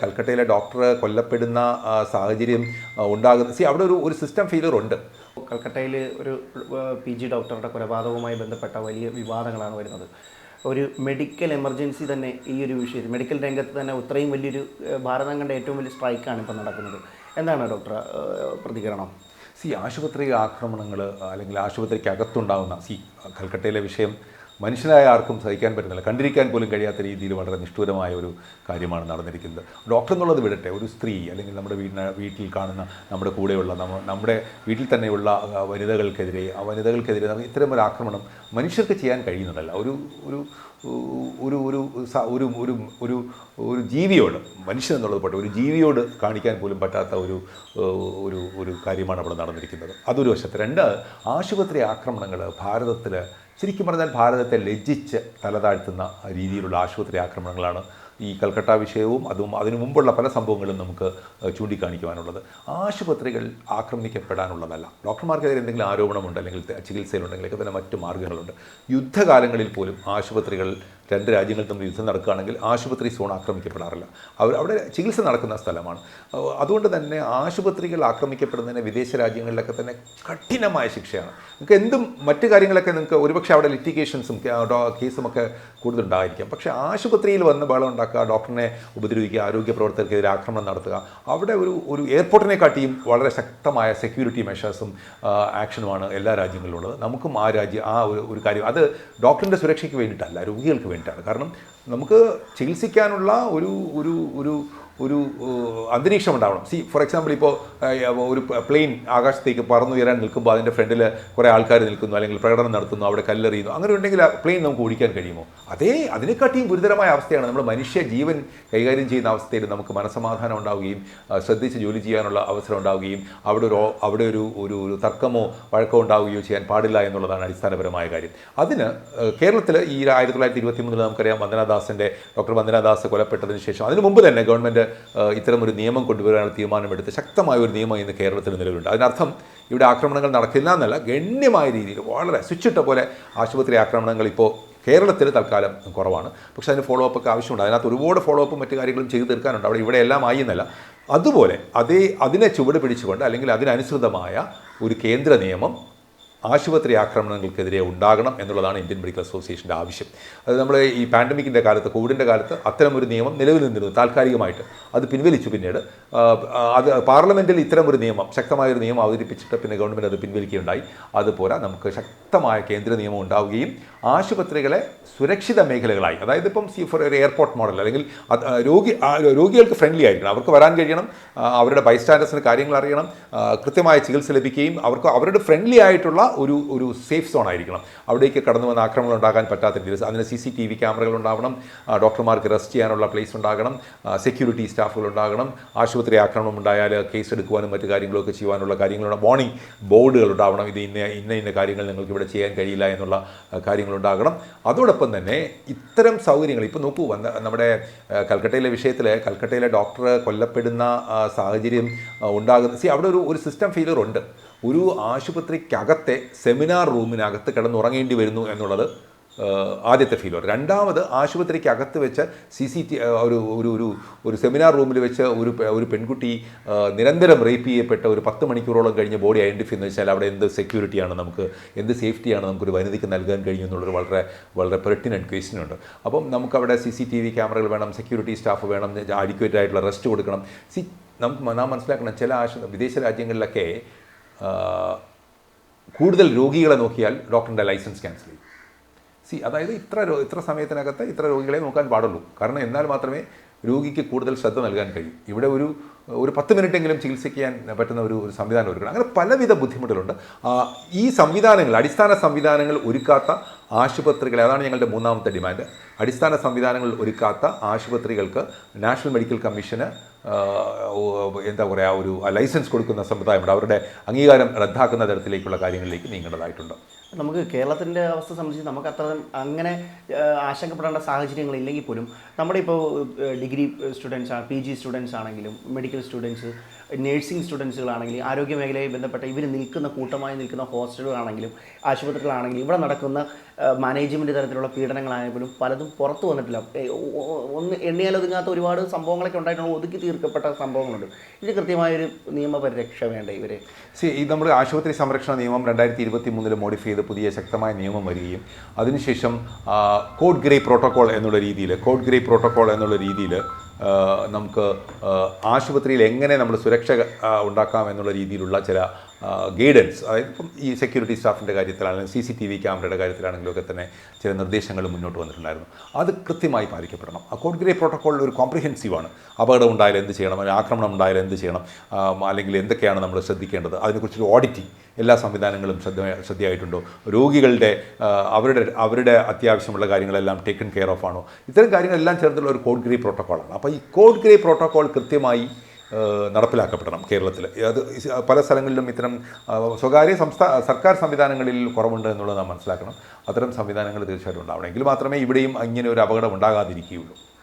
കൽക്കട്ടയിലെ doctor കൊല്ലപ്പെടുന്ന സാഹചര്യം ഉണ്ടാകുന്ന C അവിടെ ഒരു ഒരു സിസ്റ്റം ഫെയിലർ ഉണ്ട്. കൽക്കട്ടയിൽ ഒരു പി ജി ഡോക്ടറുടെ കൊലപാതകവുമായി ബന്ധപ്പെട്ട വലിയ വിവാദങ്ങളാണ് വരുന്നത്. ഒരു മെഡിക്കൽ എമർജൻസി തന്നെ ഈ ഒരു വിഷയത്തിൽ മെഡിക്കൽ രംഗത്ത് തന്നെ ഇത്രയും വലിയൊരു ഭാരതം കണ്ട ഏറ്റവും വലിയ സ്ട്രൈക്കാണ് ഇപ്പോൾ നടക്കുന്നത്. എന്താണ് ഡോക്ടർ പ്രതികരണം? സി ആശുപത്രി ആക്രമണങ്ങൾ അല്ലെങ്കിൽ ആശുപത്രിക്കകത്തുണ്ടാകുന്ന സി കൽക്കട്ടയിലെ വിഷയം മനുഷ്യനായ ആർക്കും സഹിക്കാൻ പറ്റുന്നില്ല. കണ്ടിരിക്കാൻ പോലും കഴിയാത്ത രീതിയിൽ വളരെ നിഷ്ഠൂരമായ ഒരു കാര്യമാണ് നടന്നിരിക്കുന്നത്. ഡോക്ടർ എന്നുള്ളത് വിടട്ടെ. ഒരു സ്ത്രീ അല്ലെങ്കിൽ നമ്മുടെ വീടിന വീട്ടിൽ കാണുന്ന നമ്മുടെ കൂടെയുള്ള നമ്മ നമ്മുടെ വീട്ടിൽ തന്നെയുള്ള വനിതകൾക്കെതിരെ ആ വനിതകൾക്കെതിരെ ഇത്തരം ഒരു ആക്രമണം മനുഷ്യർക്ക് ചെയ്യാൻ കഴിയുന്നതല്ല. ഒരു ഒരു ഒരു ഒരു ഒരു ഒരു ഒരു ഒരു ജീവിയോട് മനുഷ്യൻ എന്നുള്ളത് പോട്ടെ ഒരു ജീവിയോട് കാണിക്കാൻ പോലും പറ്റാത്ത ഒരു ഒരു ഒരു കാര്യമാണ് അവിടെ നടന്നിരിക്കുന്നത്. അതൊരു വശത്ത്. രണ്ട് ആശുപത്രി ആക്രമണങ്ങൾ ഭാരതത്തിൽ ശരിക്കും പറഞ്ഞാൽ ഭാരതത്തെ ലജ്ജിച്ച് തലതാഴ്ത്തുന്ന രീതിയിലുള്ള ആശുപത്രി ആക്രമണങ്ങളാണ് ഈ കൽക്കട്ട വിഷയവും അതും അതിനു മുമ്പുള്ള പല സംഭവങ്ങളും നമുക്ക് ചൂണ്ടിക്കാണിക്കുവാനുള്ളത്. ആശുപത്രികൾ ആക്രമിക്കപ്പെടാനുള്ളതല്ല. ഡോക്ടർമാർക്കെതിരെ എന്തെങ്കിലും ആരോപണമുണ്ട് അല്ലെങ്കിൽ ചികിത്സയിലുണ്ടെങ്കിലൊക്കെ തന്നെ മറ്റു മാർഗങ്ങളുണ്ട് യുദ്ധകാലങ്ങളിൽ പോലും ആശുപത്രികൾ രണ്ട് രാജ്യങ്ങൾ തമ്മിൽ യുദ്ധം നടക്കുകയാണെങ്കിൽ ആശുപത്രി സോൺ ആക്രമിക്കപ്പെടാറില്ല. അവർ അവിടെ ചികിത്സ നടക്കുന്ന സ്ഥലമാണ്. അതുകൊണ്ട് തന്നെ ആശുപത്രികൾ ആക്രമിക്കപ്പെടുന്നതിന് വിദേശ രാജ്യങ്ങളിലൊക്കെ തന്നെ കഠിനമായ ശിക്ഷയാണ്. നിങ്ങൾക്ക് എന്തും മറ്റു കാര്യങ്ങളൊക്കെ നിങ്ങൾക്ക് ഒരുപക്ഷെ അവിടെ ലിറ്റിഗേഷൻസും കേസുമൊക്കെ കൂടുതലുണ്ടായിരിക്കാം. പക്ഷേ ആശുപത്രിയിൽ വന്ന് ബഹളം ഉണ്ടാക്കുക ഡോക്ടറിനെ ഉപദ്രവിക്കുക ആരോഗ്യ പ്രവർത്തകർക്കെതിരെ ആക്രമണം നടത്തുക. അവിടെ ഒരു ഒരു എയർപോർട്ടിനെ കാട്ടിയും വളരെ ശക്തമായ സെക്യൂരിറ്റി മെഷേഴ്സും ആക്ഷനുമാണ് എല്ലാ രാജ്യങ്ങളിലും ഉള്ളത് നമുക്കും ആ രാജ്യം ആ ഒരു കാര്യം അത് ഡോക്ടറിന്റെ സുരക്ഷയ്ക്ക് വേണ്ടിയിട്ടല്ല രോഗികൾക്ക് വേണ്ടിയിട്ടാണ്. കാരണം നമുക്ക് ചികിത്സിക്കാനുള്ള ഒരു ഒരു ഒരു ഒരു അന്തരീക്ഷം ഉണ്ടാവണം സി ഫോർ എക്സാമ്പിൾ ഇപ്പോൾ ഒരു പ്ലെയിൻ ആകാശത്തേക്ക് പറന്നുയരാൻ നിൽക്കുമ്പോൾ അതിന്റെ ഫ്രണ്ടിൽ കുറേ ആൾക്കാർ നിൽക്കുന്നു അല്ലെങ്കിൽ പ്രകടനം നടത്തുന്നു അവിടെ കല്ലെറിയുന്നു. അങ്ങനെ ഉണ്ടെങ്കിൽ ആ പ്ലെയിൻ നമുക്ക് ഓടിക്കാൻ കഴിയുമോ? അതേ അതിനെക്കാട്ടിയും ഗുരുതരമായ അവസ്ഥയാണ് നമ്മൾ മനുഷ്യ ജീവൻ കൈകാര്യം ചെയ്യുന്ന അവസ്ഥയിൽ നമുക്ക് മനസമാധാനം ഉണ്ടാവുകയും ശ്രദ്ധിച്ച് ജോലി ചെയ്യാനുള്ള അവസരം ഉണ്ടാവുകയും അവിടെ ഒരു അവിടെ ഒരു ഒരു ഒരു തർക്കമോ വഴക്കമോ ഉണ്ടാവുകയോ ചെയ്യാൻ പാടില്ല എന്നുള്ളതാണ് അടിസ്ഥാനപരമായ കാര്യം. അതിന് കേരളത്തിൽ ഈ ആയിരത്തി തൊള്ളായിരത്തി ഇരുപത്തി മൂന്നിൽ നമുക്കറിയാം വന്ദനാദാസിന്റെ ഡോക്ടർ വന്ദനാദാസ് കൊലപ്പെട്ടതിന് ശേഷം അതിന് മുമ്പ് തന്നെ ഗവൺമെന്റ് ഇത്തരം ഒരു നിയമം കൊണ്ടുവരാനുള്ള തീരുമാനമെടുത്ത് ശക്തമായ ഒരു നിയമം ഇന്ന് കേരളത്തിൽ നിലവിലുണ്ട്. അതിനർത്ഥം ഇവിടെ ആക്രമണങ്ങൾ നടക്കില്ല എന്നല്ല ഗണ്യമായ രീതിയിൽ വളരെ സ്വിച്ചിട്ട പോലെ ആശുപത്രി ആക്രമണങ്ങൾ ഇപ്പോൾ കേരളത്തിൽ തൽക്കാലം കുറവാണ്. പക്ഷേ അതിന് ഫോളോ അപ്പ് ഒക്കെ ആവശ്യമുണ്ട്. അതിനകത്ത് ഒരുപാട് ഫോളോ അപ്പും മറ്റു കാര്യങ്ങളും ചെയ്തു തീർക്കാനുണ്ട്. അവിടെ ഇവിടെ എല്ലാം ആയി എന്നല്ല. അതുപോലെ അതേ അതിനെ ചുവട് പിടിച്ചുകൊണ്ട് അല്ലെങ്കിൽ അതിനനുസൃതമായ ഒരു കേന്ദ്ര നിയമം ആശുപത്രി ആക്രമണങ്ങൾക്കെതിരെ ഉണ്ടാകണം എന്നുള്ളതാണ് ഇന്ത്യൻ മെഡിക്കൽ അസോസിയേഷന്റെ ആവശ്യം. അത് നമ്മൾ ഈ പാൻഡമിക്കിന്റെ കാലത്ത് കോവിഡിന്റെ കാലത്ത് ഒരു നിയമം നിലവിൽ നിന്നിരുന്നു താൽക്കാലികമായിട്ട് അത് പിൻവലിച്ചു പിന്നീട്. അത് പാർലമെന്റിൽ ഒരു നിയമം ശക്തമായ ഒരു നിയമം അവതരിപ്പിച്ചിട്ട് പിന്നെ ഗവൺമെന്റ് അത് പിൻവലിക്കുകയുണ്ടായി. അതുപോലെ നമുക്ക് ശക്തമായ കേന്ദ്ര നിയമം ഉണ്ടാവുകയും ആശുപത്രികളെ സുരക്ഷിത മേഖലകളായി. അതായത് ഇപ്പം സി ഫോർ ഒരു എയർപോർട്ട് മോഡൽ അല്ലെങ്കിൽ രോഗി രോഗികൾക്ക് ഫ്രണ്ട്ലി ആയിരിക്കണം. അവർക്ക് വരാൻ കഴിയണം. അവരുടെ ബൈസ്റ്റാൻഡേഴ്സിന് കാര്യങ്ങൾ അറിയണം. കൃത്യമായ ചികിത്സ ലഭിക്കുകയും അവർക്ക് അവരുടെ ഫ്രണ്ട്ലി ആയിട്ടുള്ള ഒരു ഒരു സേഫ് സോൺ ആയിരിക്കണം. അവിടേക്ക് കടന്നു വന്ന ആക്രമണം ഉണ്ടാകാൻ പറ്റാത്ത രീതിയിൽ. അതിന് സി സി ടി വി ക്യാമറകൾ ഉണ്ടാവണം. ഡോക്ടർമാർക്ക് റെസ്റ്റ് ചെയ്യാനുള്ള പ്ലേസ് ഉണ്ടാകണം. സെക്യൂരിറ്റി സ്റ്റാഫുകൾ ഉണ്ടാകണം. ആശുപത്രി ആക്രമണം ഉണ്ടായാൽ കേസ് എടുക്കുവാനും മറ്റു കാര്യങ്ങളൊക്കെ ചെയ്യുവാനുള്ള കാര്യങ്ങളുണ്ട്. വാർണിംഗ് ബോർഡുകൾ ഉണ്ടാവണം. ഇത് ഇന്ന ഇന്ന ഇന്ന കാര്യങ്ങൾ നിങ്ങൾക്ക് ഇവിടെ ചെയ്യാൻ കഴിയില്ല എന്നുള്ള ആ, കാര്യങ്ങളുണ്ടാകണം അതോടൊപ്പം തന്നെ ഇത്തരം സൗകര്യങ്ങൾ ഇപ്പോൾ നോക്കൂ നമ്മുടെ കൽക്കട്ടയിലെ വിഷയത്തിൽ കൽക്കട്ടയിലെ ഡോക്ടർ കൊല്ലപ്പെടുന്ന സാഹചര്യം ഉണ്ടാകുന്ന സി അവിടെ ഒരു ഒരു സിസ്റ്റം ഫെയിലർ ഉണ്ട്. ഒരു ആശുപത്രിക്കകത്തെ സെമിനാർ റൂമിനകത്ത് കിടന്നുറങ്ങേണ്ടി വരുന്നു എന്നുള്ളത് ആദ്യത്തെ ഫീലർ രണ്ടാമത് ആശുപത്രിക്ക് അകത്ത് വെച്ച് സി സി ടി ഒരു ഒരു ഒരു ഒരു സെമിനാർ റൂമിൽ വെച്ച് ഒരു ഒരു പെൺകുട്ടി നിരന്തരം റേപ്പ് ചെയ്യപ്പെട്ട ഒരു പത്ത് മണിക്കൂറോളം കഴിഞ്ഞ് ബോഡി ഐഡന്റിഫൈ എന്ന് വെച്ചാൽ അവിടെ എന്ത് സെക്യൂരിറ്റിയാണ് നമുക്ക് എന്ത് സേഫ്റ്റിയാണ് നമുക്കൊരു വനിതയ്ക്ക് നൽകാൻ കഴിയും എന്നുള്ളൊരു വളരെ വളരെ പെർട്ടിനന്റ് ക്വസ്റ്റ്യൻ ഉണ്ട്. അപ്പം നമുക്കവിടെ സി സി ടി വി ക്യാമറകൾ വേണം സെക്യൂരിറ്റി സ്റ്റാഫ് വേണം അഡിക്വേറ്റ് ആയിട്ടുള്ള റെസ്റ്റ് കൊടുക്കണം. സി നമുക്ക് നാം മനസ്സിലാക്കണം ചില ആശു വിദേശ രാജ്യങ്ങളിലൊക്കെ കൂടുതൽ രോഗികളെ നോക്കിയാൽ ഡോക്ടറിന്റെ ലൈസൻസ് ക്യാൻസൽ ചെയ്യും. സി അതായത് ഇത്ര ഇത്ര സമയത്തിനകത്ത് ഇത്ര രോഗികളെ നോക്കാൻ പാടുള്ളൂ. കാരണം എന്നാൽ മാത്രമേ രോഗിക്ക് കൂടുതൽ ശ്രദ്ധ നൽകാൻ കഴിയും. ഇവിടെ ഒരു ഒരു പത്ത് മിനിറ്റെങ്കിലും ചികിത്സിക്കാൻ പറ്റുന്ന ഒരു ഒരു സംവിധാനം ഒരുക്കണം. അങ്ങനെ പലവിധ ബുദ്ധിമുട്ടുകളുണ്ട്. ഈ സംവിധാനങ്ങൾ അടിസ്ഥാന സംവിധാനങ്ങൾ ഒരുക്കാത്ത ആശുപത്രികൾ അതാണ് ഞങ്ങളുടെ മൂന്നാമത്തെ ഡിമാൻഡ്. അടിസ്ഥാന സംവിധാനങ്ങൾ ഒരുക്കാത്ത ആശുപത്രികൾക്ക് നാഷണൽ മെഡിക്കൽ കമ്മീഷന് എന്താ പറയുക ഒരു ലൈസൻസ് കൊടുക്കുന്ന സമ്പ്രദായമുണ്ട്. അവരുടെ അംഗീകാരം റദ്ദാക്കുന്ന തരത്തിലേക്കുള്ള കാര്യങ്ങളിലേക്ക് നീങ്ങേണ്ടതായിട്ടുണ്ട്. നമുക്ക് കേരളത്തിന്റെ അവസ്ഥ സംബന്ധിച്ച് നമുക്ക് അത്ര അങ്ങനെ ആശങ്കപ്പെടേണ്ട സാഹചര്യങ്ങൾ ഇല്ലെങ്കിൽ പോലും നമ്മുടെ ഇപ്പോൾ degree students P G students ആണെങ്കിലും മെഡിക്കൽ സ്റ്റുഡൻസ് നഴ്സിംഗ് സ്റ്റുഡൻസുകളാണെങ്കിലും ആരോഗ്യ മേഖലയുമായി ബന്ധപ്പെട്ട ഇവർ നിൽക്കുന്ന കൂട്ടമായി നിൽക്കുന്ന ഹോസ്റ്റലുകളാണെങ്കിലും ആശുപത്രികളാണെങ്കിലും ഇവിടെ നടക്കുന്ന മാനേജ്മെന്റ് തരത്തിലുള്ള പീഡനങ്ങളായാലും പലതും പുറത്തു വന്നിട്ടില്ല. ഒന്ന് എണ്ണിയാലൊതുങ്ങാത്ത ഒരുപാട് സംഭവങ്ങളൊക്കെ ഉണ്ടായിട്ടുള്ള ഒതുക്കി തീർക്കപ്പെട്ട സംഭവങ്ങളുണ്ട്. ഇത് കൃത്യമായൊരു നിയമപരിരക്ഷ വേണ്ട ഇവരെ? സി ഈ നമ്മുടെ ആശുപത്രി സംരക്ഷണ നിയമം രണ്ടായിരത്തി ഇരുപത്തി മൂന്നിൽ മോഡിഫൈ ചെയ്ത് പുതിയ ശക്തമായ നിയമം വരികയും അതിനുശേഷം കോഡ് ഗ്രേ പ്രോട്ടോകോൾ എന്നുള്ള രീതിയിൽ കോഡ് ഗ്രേ പ്രോട്ടോകോൾ എന്നുള്ള രീതിയിൽ നമുക്ക് ആശുപത്രിയിൽ എങ്ങനെ നമ്മൾ സുരക്ഷ ഉണ്ടാക്കാം എന്നുള്ള രീതിയിലുള്ള ചില ഗൈഡൻസ് അതായത് ഇപ്പം ഈ സെക്യൂരിറ്റി സ്റ്റാഫിന്റെ കാര്യത്തിലാണെങ്കിലും സി സി ടി വി ക്യാമറയുടെ കാര്യത്തിലാണെങ്കിലും ഒക്കെ തന്നെ ചില നിർദ്ദേശങ്ങൾ മുന്നോട്ട് വന്നിട്ടുണ്ടായിരുന്നു. അത് കൃത്യമായി പാലിക്കപ്പെടണം. കോഡ് ഗ്രേ പ്രോട്ടോകോൾ ഒരു കോംപ്രിഹെൻസീവാണ് അപകടം ഉണ്ടായാലും എന്ത് ചെയ്യണം? ആക്രമണം ഉണ്ടായാലും എന്ത് ചെയ്യണം? അല്ലെങ്കിൽ എന്തൊക്കെയാണ് നമ്മൾ ശ്രദ്ധിക്കേണ്ടത്? അതിനെക്കുറിച്ചൊരു ഓഡിറ്റിംഗ് എല്ലാ സംവിധാനങ്ങളും ശ്രദ്ധ ശ്രദ്ധയായിട്ടുണ്ടോ? രോഗികളുടെ അവരുടെ അവരുടെ അത്യാവശ്യമുള്ള കാര്യങ്ങളെല്ലാം ടേക്കൺ കെയർ ഓഫ് ആണോ? ഇത്തരം കാര്യങ്ങളെല്ലാം ചേർന്നുള്ള ഒരു കോഡ് ഗ്രേ പ്രോട്ടോക്കോളാണ് അപ്പോൾ ഈ കോഡ് ഗ്രേ പ്രോട്ടോക്കോൾ കൃത്യമായി നടപ്പിലാക്കപ്പെടണം കേരളത്തിൽ അത് പല സ്ഥലങ്ങളിലും ഇത്തരം സ്വകാര്യ സംസ്ഥാന സർക്കാർ സംവിധാനങ്ങളിൽ കുറവുണ്ട് എന്നുള്ളത് നാം മനസ്സിലാക്കണം. അത്തരം സംവിധാനങ്ങൾ തീർച്ചയായിട്ടും ഉണ്ടാവണം. എങ്കിൽ മാത്രമേ ഇവിടെയും ഇങ്ങനെ ഒരു അപകടം ഉണ്ടാകാതിരിക്കുകയുള്ളൂ.